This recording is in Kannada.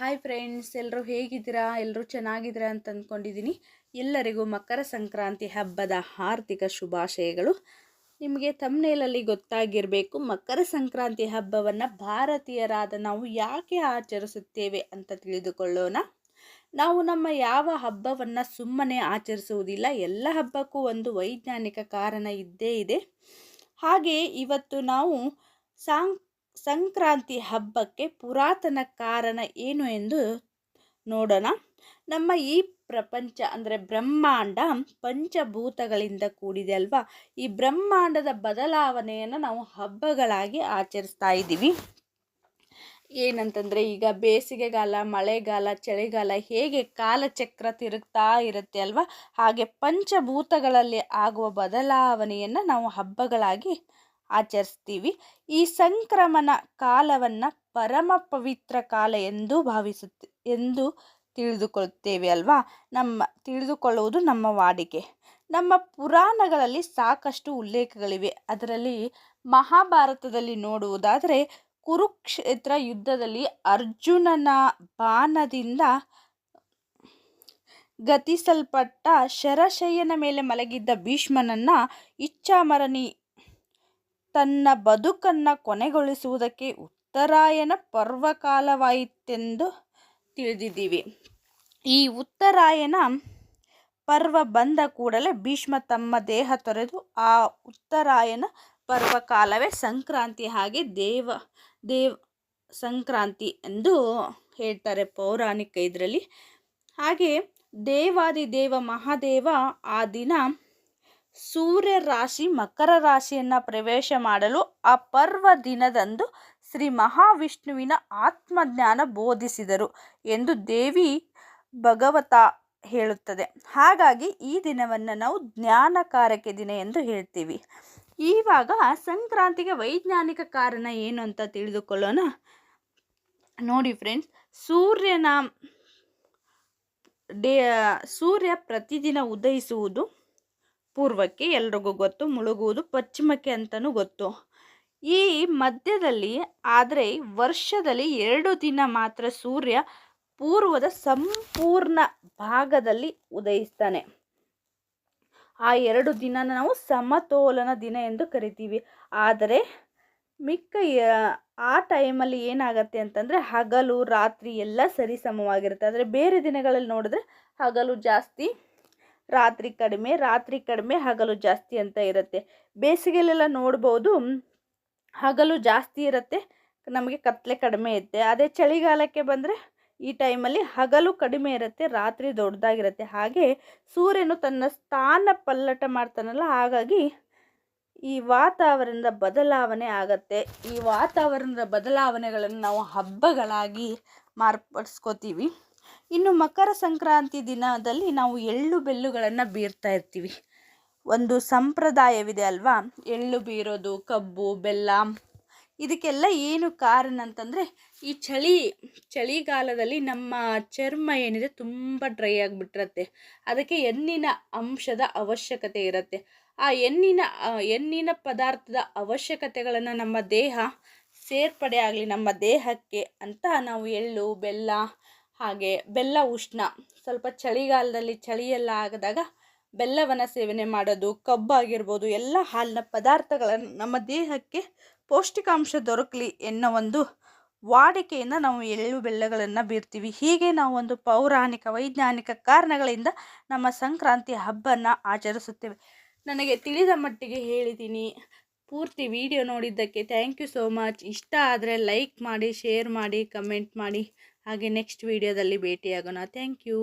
ಹಾಯ್ ಫ್ರೆಂಡ್ಸ್ ಎಲ್ಲರೂ ಹೇಗಿದ್ದೀರಾ? ಎಲ್ಲರೂ ಚೆನ್ನಾಗಿದ್ದೀರಾ ಅಂತ ಅಂದ್ಕೊಂಡಿದ್ದೀನಿ. ಎಲ್ಲರಿಗೂ ಮಕರ ಸಂಕ್ರಾಂತಿ ಹಬ್ಬದ ಆರ್ಥಿಕ ಶುಭಾಶಯಗಳು. ನಿಮಗೆ ತಮ್ಮನೇಲಲ್ಲಿ ಗೊತ್ತಾಗಿರಬೇಕು, ಮಕರ ಸಂಕ್ರಾಂತಿ ಹಬ್ಬವನ್ನು ಭಾರತೀಯರಾದ ನಾವು ಯಾಕೆ ಆಚರಿಸುತ್ತೇವೆ ಅಂತ ತಿಳಿದುಕೊಳ್ಳೋಣ. ನಾವು ನಮ್ಮ ಯಾವ ಹಬ್ಬವನ್ನು ಸುಮ್ಮನೆ ಆಚರಿಸುವುದಿಲ್ಲ, ಎಲ್ಲ ಹಬ್ಬಕ್ಕೂ ಒಂದು ವೈಜ್ಞಾನಿಕ ಕಾರಣ ಇದ್ದೇ ಇದೆ. ಹಾಗೆ ಇವತ್ತು ನಾವು ಸಾಂಗ್ ಸಂಕ್ರಾಂತಿ ಹಬ್ಬಕ್ಕೆ ಪುರಾತನ ಕಾರಣ ಏನು ಎಂದು ನೋಡೋಣ. ನಮ್ಮ ಈ ಪ್ರಪಂಚ ಅಂದರೆ ಬ್ರಹ್ಮಾಂಡ ಪಂಚಭೂತಗಳಿಂದ ಕೂಡಿದೆ ಅಲ್ವಾ? ಈ ಬ್ರಹ್ಮಾಂಡದ ಬದಲಾವಣೆಯನ್ನು ನಾವು ಹಬ್ಬಗಳಾಗಿ ಆಚರಿಸ್ತಾ ಇದ್ದೀವಿ. ಏನಂತಂದರೆ ಈಗ ಬೇಸಿಗೆಗಾಲ, ಮಳೆಗಾಲ, ಚಳಿಗಾಲ ಹೇಗೆ ಕಾಲಚಕ್ರ ತಿರುಗ್ತಾ ಇರುತ್ತೆ ಅಲ್ವಾ? ಹಾಗೆ ಪಂಚಭೂತಗಳಲ್ಲಿ ಆಗುವ ಬದಲಾವಣೆಯನ್ನು ನಾವು ಹಬ್ಬಗಳಾಗಿ ಆಚರಿಸ್ತೀವಿ. ಈ ಸಂಕ್ರಮಣ ಕಾಲವನ್ನು ಪರಮ ಪವಿತ್ರ ಕಾಲ ಎಂದು ಭಾವಿಸುತ್ತೆ, ಎಂದು ತಿಳಿದುಕೊಳ್ಳುತ್ತೇವೆ ಅಲ್ವಾ? ನಮ್ಮ, ತಿಳಿದುಕೊಳ್ಳುವುದು ನಮ್ಮ ವಾಡಿಕೆ. ನಮ್ಮ ಪುರಾಣಗಳಲ್ಲಿ ಸಾಕಷ್ಟು ಉಲ್ಲೇಖಗಳಿವೆ. ಅದರಲ್ಲಿ ಮಹಾಭಾರತದಲ್ಲಿ ನೋಡುವುದಾದರೆ ಕುರುಕ್ಷೇತ್ರ ಯುದ್ಧದಲ್ಲಿ ಅರ್ಜುನನ ಬಾಣದಿಂದ ಗತಿಸಲ್ಪಟ್ಟ ಶರಶಯ್ಯನ ಮೇಲೆ ಮಲಗಿದ್ದ ಭೀಷ್ಮನನ್ನ ಇಚ್ಛಾಮರಣಿ ತನ್ನ ಬದುಕನ್ನು ಕೊನೆಗೊಳಿಸುವುದಕ್ಕೆ ಉತ್ತರಾಯಣ ಪರ್ವಕಾಲವಾಯಿತೆಂದು ತಿಳಿದಿದ್ದೀವಿ. ಈ ಉತ್ತರಾಯಣ ಪರ್ವ ಬಂದ ಕೂಡಲೇ ಭೀಷ್ಮ ತಮ್ಮ ದೇಹ ತೊರೆದು ಆ ಉತ್ತರಾಯಣ ಪರ್ವಕಾಲವೇ ಸಂಕ್ರಾಂತಿ ಹಾಗೆ ದೇವ ದೇವ ಸಂಕ್ರಾಂತಿ ಎಂದು ಹೇಳ್ತಾರೆ ಪೌರಾಣಿಕ ಇದರಲ್ಲಿ. ಹಾಗೆ ದೇವಾದಿ ದೇವ ಮಹಾದೇವ ಆ ದಿನ ಸೂರ್ಯ ರಾಶಿ ಮಕರ ರಾಶಿಯನ್ನು ಪ್ರವೇಶ ಮಾಡಲು ಆ ಪರ್ವ ದಿನದಂದು ಶ್ರೀ ಮಹಾವಿಷ್ಣುವಿನ ಆತ್ಮಜ್ಞಾನ ಬೋಧಿಸಿದರು ಎಂದು ದೇವಿ ಭಗವತ ಹೇಳುತ್ತದೆ. ಹಾಗಾಗಿ ಈ ದಿನವನ್ನು ನಾವು ಜ್ಞಾನಕಾರಕ್ಕೆ ದಿನ ಎಂದು ಹೇಳ್ತೀವಿ. ಇವಾಗ ಸಂಕ್ರಾಂತಿಗೆ ವೈಜ್ಞಾನಿಕ ಕಾರಣ ಏನು ಅಂತ ತಿಳಿದುಕೊಳ್ಳೋಣ. ನೋಡಿ ಫ್ರೆಂಡ್ಸ್ ಸೂರ್ಯನ ಡೇ, ಸೂರ್ಯ ಪ್ರತಿದಿನ ಉದಯಿಸುವುದು ಪೂರ್ವಕ್ಕೆ ಎಲ್ರಿಗೂ ಗೊತ್ತು, ಮುಳುಗುವುದು ಪಶ್ಚಿಮಕ್ಕೆ ಅಂತಲೂ ಗೊತ್ತು. ಈ ಮಧ್ಯದಲ್ಲಿ, ಆದರೆ ವರ್ಷದಲ್ಲಿ ಎರಡು ದಿನ ಮಾತ್ರ ಸೂರ್ಯ ಪೂರ್ವದ ಸಂಪೂರ್ಣ ಭಾಗದಲ್ಲಿ ಉದಯಿಸ್ತಾನೆ. ಆ ಎರಡು ದಿನ ನಾವು ಸಮತೋಲನ ದಿನ ಎಂದು ಕರಿತೀವಿ. ಆದರೆ, ಮಿಕ್ಕ ಆ ಟೈಮಲ್ಲಿ ಏನಾಗತ್ತೆ ಅಂತಂದರೆ, ಹಗಲು, ರಾತ್ರಿ ಎಲ್ಲ ಸರಿಸಮವಾಗಿರುತ್ತೆ. ಆದರೆ, ಬೇರೆ ದಿನಗಳಲ್ಲಿ ನೋಡಿದ್ರೆ ಹಗಲು ಜಾಸ್ತಿ ರಾತ್ರಿ ಕಡಿಮೆ ರಾತ್ರಿ ಕಡಿಮೆ ಹಗಲು ಜಾಸ್ತಿ ಅಂತ ಇರುತ್ತೆ. ಬೇಸಿಗೆಲೆಲ್ಲ ನೋಡ್ಬೋದು, ಹಗಲು ಜಾಸ್ತಿ ಇರುತ್ತೆ, ನಮಗೆ ಕತ್ತಲೆ ಕಡಿಮೆ ಇರುತ್ತೆ ಅದೇ ಚಳಿಗಾಲಕ್ಕೆ ಬಂದರೆ ಈ ಟೈಮಲ್ಲಿ ಹಗಲು ಕಡಿಮೆ ಇರುತ್ತೆ, ರಾತ್ರಿ ದೊಡ್ಡದಾಗಿರುತ್ತೆ. ಹಾಗೆ ಸೂರ್ಯನು ತನ್ನ ಸ್ಥಾನ ಪಲ್ಲಟ ಮಾಡ್ತಾನಲ್ಲ, ಹಾಗಾಗಿ ಈ ವಾತಾವರಣದ ಬದಲಾವಣೆ ಆಗತ್ತೆ. ಈ ವಾತಾವರಣದ ಬದಲಾವಣೆಗಳನ್ನು ನಾವು ಹಬ್ಬಗಳಾಗಿ ಮಾರ್ಪಡಿಸ್ಕೋತೀವಿ. ಇನ್ನು ಮಕರ ಸಂಕ್ರಾಂತಿ ದಿನದಲ್ಲಿ ನಾವು ಎಳ್ಳು ಬೆಲ್ಲುಗಳನ್ನು ಬೀರ್ತಾ ಇರ್ತೀವಿ. ಒಂದು ಸಂಪ್ರದಾಯವಿದೆ ಅಲ್ವಾ? ಎಳ್ಳು ಬೀರೋದು, ಕಬ್ಬು, ಬೆಲ್ಲ. ಇದಕ್ಕೆಲ್ಲ ಏನು ಕಾರಣ ಅಂತಂದರೆ, ಈ ಚಳಿ, ಚಳಿಗಾಲದಲ್ಲಿ ನಮ್ಮ ಚರ್ಮ ಏನಿದೆ ತುಂಬ ಡ್ರೈ ಆಗಿಬಿಟ್ಟಿರತ್ತೆ. ಅದಕ್ಕೆ ಎಣ್ಣಿನ ಅಂಶದ ಅವಶ್ಯಕತೆ ಇರುತ್ತೆ. ಆ ಎಣ್ಣಿನ ಎಣ್ಣಿನ ಪದಾರ್ಥದ ಅವಶ್ಯಕತೆಗಳನ್ನು ನಮ್ಮ ದೇಹ ಸೇರ್ಪಡೆ ಆಗಲಿ, ನಮ್ಮ ದೇಹಕ್ಕೆ ಅಂತ ನಾವು ಎಳ್ಳು, ಬೆಲ್ಲ ಹಾಗೆ ಬೆಲ್ಲ ಉಷ್ಣ. ಸ್ವಲ್ಪ ಚಳಿಗಾಲದಲ್ಲಿ ಚಳಿಯೆಲ್ಲ ಆಗದಾಗ ಬೆಲ್ಲವನ್ನು ಸೇವನೆ ಮಾಡೋದು ಕಬ್ಬಾಗಿರ್ಬೋದು ಎಲ್ಲ ಹಾಲಿನ ಪದಾರ್ಥಗಳನ್ನು ನಮ್ಮ ದೇಹಕ್ಕೆ ಪೌಷ್ಟಿಕಾಂಶ ದೊರಕಲಿ ಎನ್ನೋ ಒಂದು ವಾಡಿಕೆಯಿಂದ ನಾವು ಎಳ್ಳು ಬೆಲ್ಲಗಳನ್ನು ಬೀರ್ತೀವಿ ಹೀಗೆ ನಾವು ಒಂದು ಪೌರಾಣಿಕ, ವೈಜ್ಞಾನಿಕ ಕಾರಣಗಳಿಂದ ನಮ್ಮ ಸಂಕ್ರಾಂತಿ ಹಬ್ಬನ ಆಚರಿಸುತ್ತೇವೆ. ನನಗೆ ತಿಳಿದ ಮಟ್ಟಿಗೆ ಹೇಳಿದ್ದೀನಿ ಪೂರ್ತಿ ವಿಡಿಯೋ ನೋಡಿದ್ದಕ್ಕೆ ಥ್ಯಾಂಕ್ ಯು ಸೋ ಮಚ್. ಇಷ್ಟ ಆದರೆ ಲೈಕ್ ಮಾಡಿ, ಶೇರ್ ಮಾಡಿ, ಕಮೆಂಟ್ ಮಾಡಿ. ಹಾಗೆ ನೆಕ್ಸ್ಟ್ ವಿಡಿಯೋದಲ್ಲಿ ಭೇಟಿಯಾಗೋಣ. Thank you